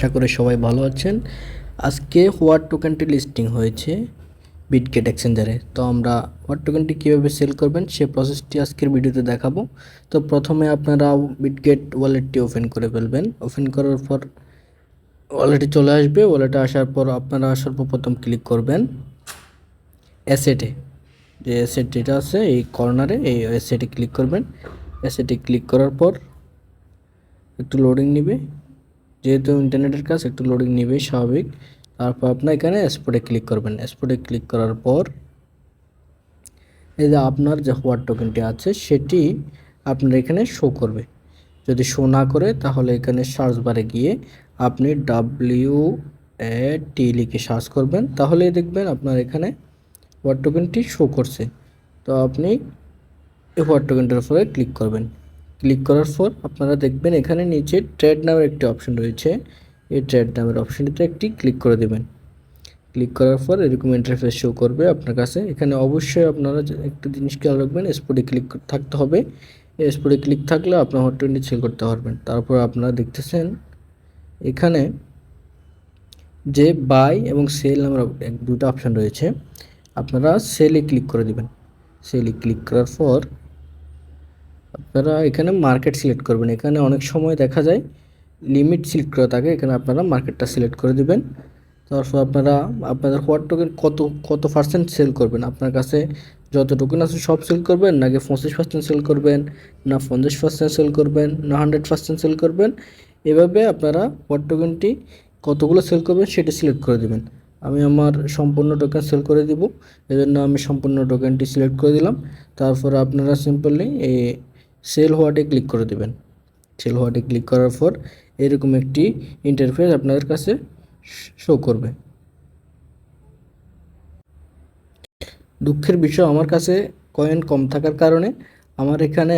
আশা করি সবাই ভালো আছেন। আজকে হোয়াট টোকেনটি লিস্টিং হয়েছে বিটগেট এক্সচেঞ্জারে তো আমরা হোয়াট টোকেনটি কীভাবে সেল করবেন সে প্রসেসটি আজকের ভিডিওতে দেখাবো। তো প্রথমে আপনারা বিটগেট ওয়ালেটটি ওপেন করে ফেলবেন। ওপেন করার পর ওয়ালেটে চলে আসবে। ওয়ালেটে আসার পর আপনারা সর্বপ্রথম ক্লিক করবেন অ্যাসেটে যে অ্যাসেট যেটা আছে, এই কর্নারে এই অ্যাসেটে ক্লিক করবেন। অ্যাসেটে ক্লিক করার পর একটু লোডিং নেবে। যেহেতু ইন্টারনেটের কাজ, একটু লোডিং নেবে স্বাভাবিক। তারপর আপনার এখানে স্পটে ক্লিক করবেন। স্পটে ক্লিক করার পর এই যে আপনার যে হোয়াট টোকেনটি আছে, সেটি আপনার এখানে শো করবে। যদি শো না করে, তাহলে এখানে সার্চ বারে গিয়ে আপনি ডাব্লিউ এ টি লিখে সার্চ করবেন। তাহলেই দেখবেন আপনার এখানে হোয়াট টোকেনটি শো করছে। তো আপনি এই হোয়াট টোকেনটার উপরে ক্লিক করবেন। ক্লিক করার পর আপনারা দেখবেন এখানে নিচে ট্রেড নামের একটি অপশন রয়েছে। এই ট্রেড নামের অপশনটিতে একটি ক্লিক করে দেবেন। ক্লিক করার পর এরকম ইন্টারফেস শো করবে আপনার কাছে। এখানে অবশ্যই আপনারা একটা জিনিস খেয়াল রাখবেন স্পটে ক্লিক থাকতে হবে। স্পটে ক্লিক থাকলে আপনার হট টোয়েন্টি সেল করতে পারবেন। তারপর আপনারা দেখতেছেন, এখানে যে বাই এবং সেল নামের দুটো অপশন রয়েছে, আপনারা সেলে ক্লিক করে দিবেন। সেলে ক্লিক করার পর আপনারা এখানে মার্কেট সিলেক্ট করবেন। এখানে অনেক সময় দেখা যায় লিমিট সিলেক্ট করা থাকে। এখানে আপনারা মার্কেটটা সিলেক্ট করে দেবেন। তারপর আপনারা, আপনাদের হোয়াট টোকেন কত কত পার্সেন্ট সেল করবেন? আপনার কাছে যত টোকেন আছে সব সেল করবেন? নাকি পঁচিশ পার্সেন্ট সেল করবেন? না পঞ্চাশ পার্সেন্ট সেল করবেন? না হান্ড্রেড পার্সেন্ট সেল করবেন? এভাবে আপনারা হোয়াট টোকেনটি কতগুলো সেল করবেন সেটা সিলেক্ট করে দেবেন। আমি আমার সম্পূর্ণ টোকেন সেল করে দিব। এজন্য আমি সম্পূর্ণ টোকেনটি সিলেক্ট করে দিলাম। তারপর আপনারা সিম্পলি এই সেল হোয়াটে ক্লিক করে দেবেন। সেল হোয়াটে ক্লিক করার পর এরকম একটি ইন্টারফেস আপনাদের কাছে শো করবে। দুঃখের বিষয়, আমার কাছে কয়েন কম থাকার কারণে আমার এখানে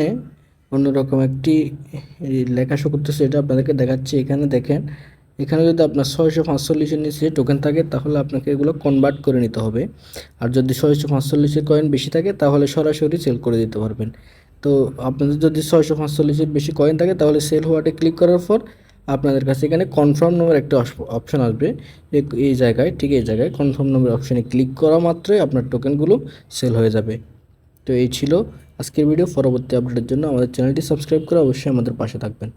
অন্যরকম একটি লেখা শো করতেছে, এটা আপনাদেরকে দেখাচ্ছি। এখানে দেখেন, এখানে যদি আপনার ছয়শো পাঁচচল্লিশের নিচে টোকেন থাকে, তাহলে আপনাকে এগুলো কনভার্ট করে নিতে হবে। আর যদি ছয়শো পাঁচচল্লিশের কয়েন বেশি থাকে, তাহলে সরাসরি সেল করে দিতে পারবেন। তো আপনাদের যদি ছয়শো পাঁচচল্লিশের বেশি কয়েন থাকে, তাহলে সেল হোয়াটে ক্লিক করার পর আপনাদের কাছে এখানে কনফার্ম নম্বর একটা অপশন আসবে। এই- জায়গায়, ঠিক এই জায়গায় কনফার্ম নামের অপশানে ক্লিক করা মাত্রই আপনার টোকেনগুলো সেল হয়ে যাবে। তো এই ছিল আজকের ভিডিও পরবর্তী আপডেটের জন্য আমাদের চ্যানেলটি সাবস্ক্রাইব করে অবশ্যই আমাদের পাশে থাকবেন।